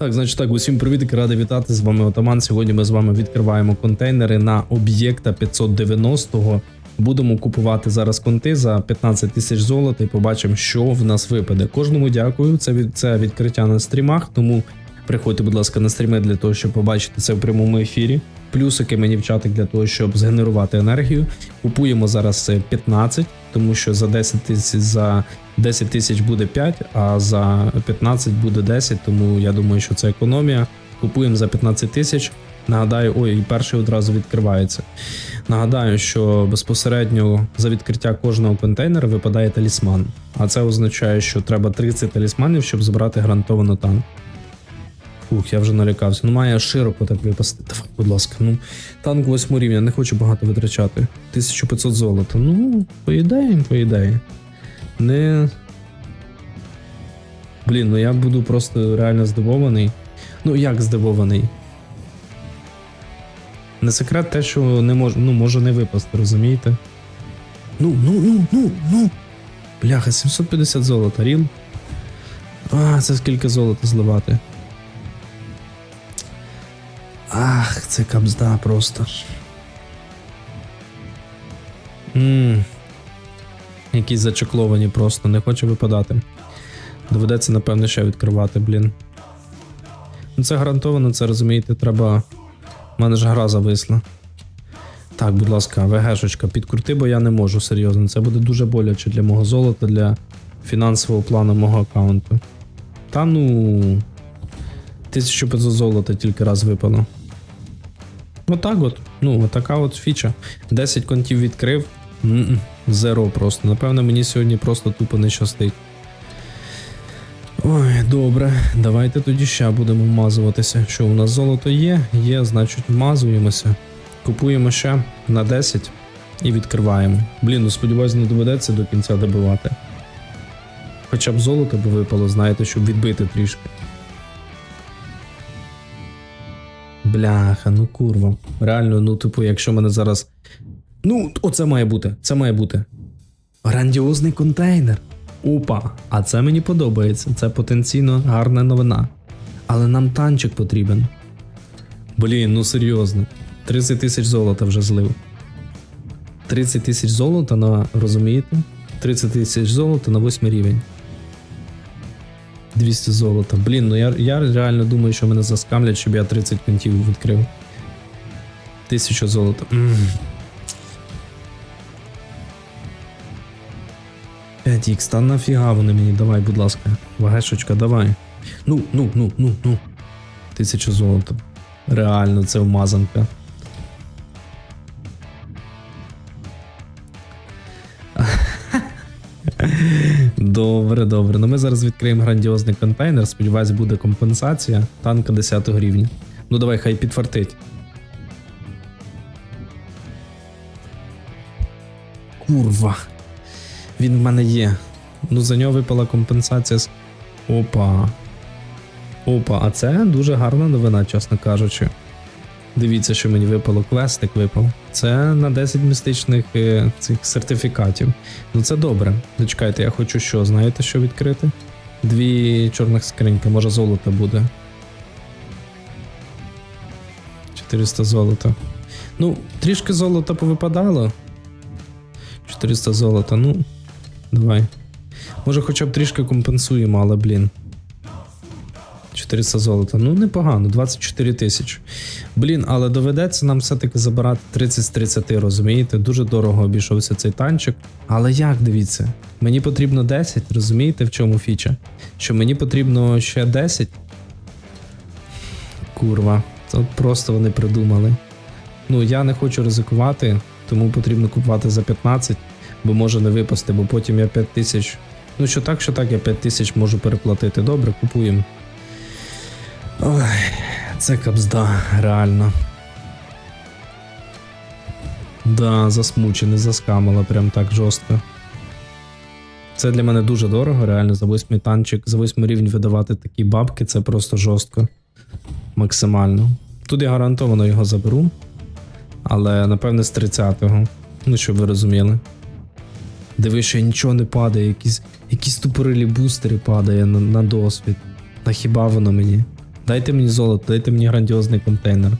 Так, значить так, усім привіт, радий вітати. З вами Отаман. Сьогодні ми з вами відкриваємо контейнери на об'єкта 590-го. Будемо купувати зараз конти за 15 тисяч золота і побачимо, що в нас випаде. Кожному дякую. Це від це відкриття на стрімах, тому приходьте, будь ласка, на стріми для того, щоб побачити це в прямому ефірі. Плюсики мені в чатик для того, щоб згенерувати енергію. Купуємо зараз е, 15, тому що за 10 тисяч за 10 тисяч буде 5, а за 15 буде 10, тому я думаю, що це економія. Купуємо за 15 тисяч. Нагадаю, ой, і перший одразу відкривається. Нагадаю, що безпосередньо за відкриття кожного контейнера випадає талісман. А це означає, що треба 30 талісманів, щоб збирати гарантовано танк. Фух, я вже налякався. Ну має широко так випасти. Давай, будь ласка, ну танк 8 рівня, не хочу багато витрачати. 1500 золота. Ну, по ідеї, по ідеї. Не. Блін, ну я буду просто реально здивований. Ну, як здивований? Не секрет те, що не мож... ну, може не випасти, розумієте? Ну, ну, ну, ну, ну. Бляха, 750 золота, ріл. А, це скільки золота зливати. Ах, це кабзда просто. Ммм. Якісь зачекловані просто, не хочу випадати. Доведеться, напевно, ще відкривати, блін. Ну це гарантовано, це розумієте, треба. У мене ж гра зависла. Так, будь ласка, ВГшечка, підкрути, бо я не можу серйозно. Це буде дуже боляче для мого золота, для фінансового плану мого аккаунту. Та ну. 1500 золота тільки раз випало. Отак от. Ну, така от фіча. 10 контів відкрив. М-м, Зеро просто. Напевно, мені сьогодні просто тупо не щастить. Ой, добре, давайте тоді ще будемо вмазуватися. Що у нас золото є? Є, значить, вмазуємося. Купуємо ще на 10 і відкриваємо. Блін, ну сподіваюся, не доведеться до кінця добивати. Хоча б золото би випало, знаєте, щоб відбити трішки. Бляха, ну курва. Реально, ну, типу, якщо мене зараз. Ну, оце має бути. Це має бути. Грандіозний контейнер. Опа, а це мені подобається. Це потенційно гарна новина. Але нам танчик потрібен. Блін, ну серйозно. 30 тисяч золота вже злив. 30 тисяч золота на, розумієте? 30 тисяч золота на 8 рівень. 200 золота. Блін, ну я, я реально думаю, що мене заскамлять, щоб я 30 контів відкрив. 1000 золота. М. 5х, та нафіга вони мені, давай, будь ласка. Вагешечка, давай. Ну, ну, ну, ну, ну. 1000 золота. Реально, це вмазанка. Добре, добре. Ну ми зараз відкриємо грандіозний контейнер. Сподіваюсь, буде компенсація танка 10 рівня. Ну давай, хай підфартить. Курва. Він в мене є. Ну, за нього випала компенсація з. Опа. Опа, а це дуже гарна новина, чесно кажучи. Дивіться, що мені випало. Квестик випав. Це на 10 містичних е, цих сертифікатів. Ну це добре. Зачекайте, я хочу що, знаєте, що відкрити? Дві чорних скриньки, може золото буде. 400 золота. Ну, трішки золота повипадало. 400 золота, ну. Давай. Може, хоча б трішки компенсуємо, але блін. 400 золота. Ну, непогано, 24 тисячі. Блін, але доведеться нам все-таки забирати 30 з 30, розумієте? Дуже дорого обійшовся цей танчик. Але як дивіться? Мені потрібно 10, розумієте, в чому фіча? Що мені потрібно ще 10. Курва, от просто вони придумали. Ну, я не хочу ризикувати, тому потрібно купувати за 15, бо може не випасти, бо потім я 5 тисяч. Ну, що так, що так, я 5 тисяч можу переплатити. Добре, купуємо. Ой, це кабзда, реально. Да, засмучений, заскамила прям так жорстко. Це для мене дуже дорого, реально, за восьмий танчик, за восьмий рівень видавати такі бабки, це просто жорстко. Максимально. Тут я гарантовано його заберу. Але напевне з 30-го. Ну, щоб ви розуміли. Диви, що нічого не падає, якісь, якісь тупорилі бустери падає на, на досвід. На хіба воно мені? Дайте мені золото, дайте мені грандіозний контейнер.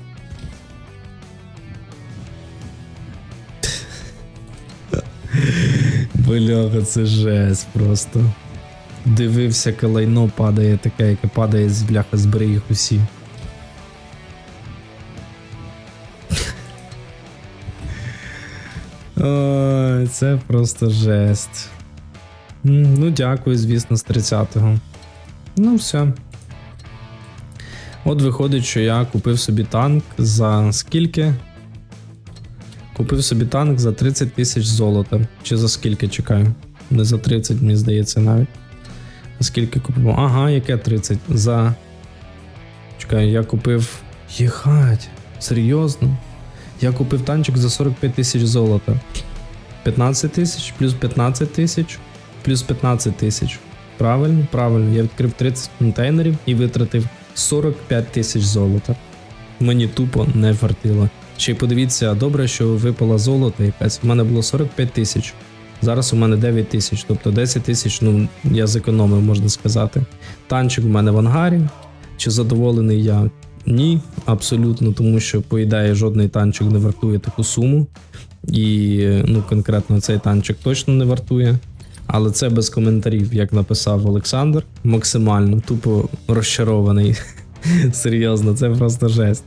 Бляха, це жесть просто. Дивився, яке лайно падає, таке, яке падає з бляха, збери їх усі. Ой, це просто жесть. Ну, дякую, звісно, з 30-го. Ну, все. От виходить, що я купив собі танк за скільки? Купив собі танк за 30 тисяч золота. Чи за скільки чекаю? Не за 30, мені здається, навіть. А Скільки купив? Ага, яке 30? За. Чекай, я купив. Єхать, серйозно? Я купив танчик за 45 тисяч золота. 15 тисяч, плюс 15 тисяч, плюс 15 тисяч. Правильно, правильно. Я відкрив 30 контейнерів і витратив 45 тисяч золота. Мені тупо не фартило. Ще й подивіться, добре, що випало золото якесь. У мене було 45 тисяч. Зараз у мене 9 тисяч, тобто 10 тисяч, ну я зекономив, можна сказати. Танчик у мене в ангарі. Чи задоволений я? Ні, абсолютно, тому що, по ідеї, жодний танчик не вартує таку суму. І ну, конкретно цей танчик точно не вартує. Але це без коментарів, як написав Олександр. Максимально тупо розчарований. Серйозно, це просто жесть.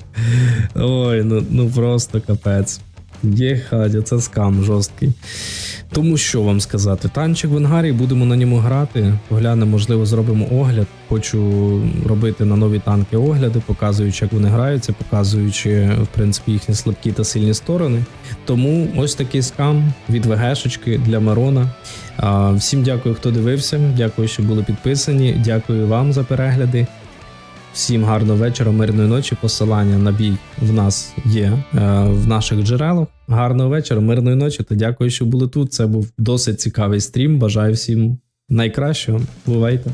Ой, ну, ну просто капець. Єхать, це скам жорсткий. Тому що вам сказати, танчик в ангарі, будемо на ньому грати. Поглянемо, можливо, зробимо огляд. Хочу робити на нові танки огляди, показуючи, як вони граються, показуючи, в принципі, їхні слабкі та сильні сторони. Тому ось такий скам від ВГшечки для Марона. Всім дякую, хто дивився. Дякую, що були підписані. Дякую вам за перегляди. Всім гарного вечора, мирної ночі. Посилання на бій в нас є е, в наших джерелах. Гарного вечора, мирної ночі та дякую, що були тут. Це був досить цікавий стрім. Бажаю всім найкращого. Бувайте!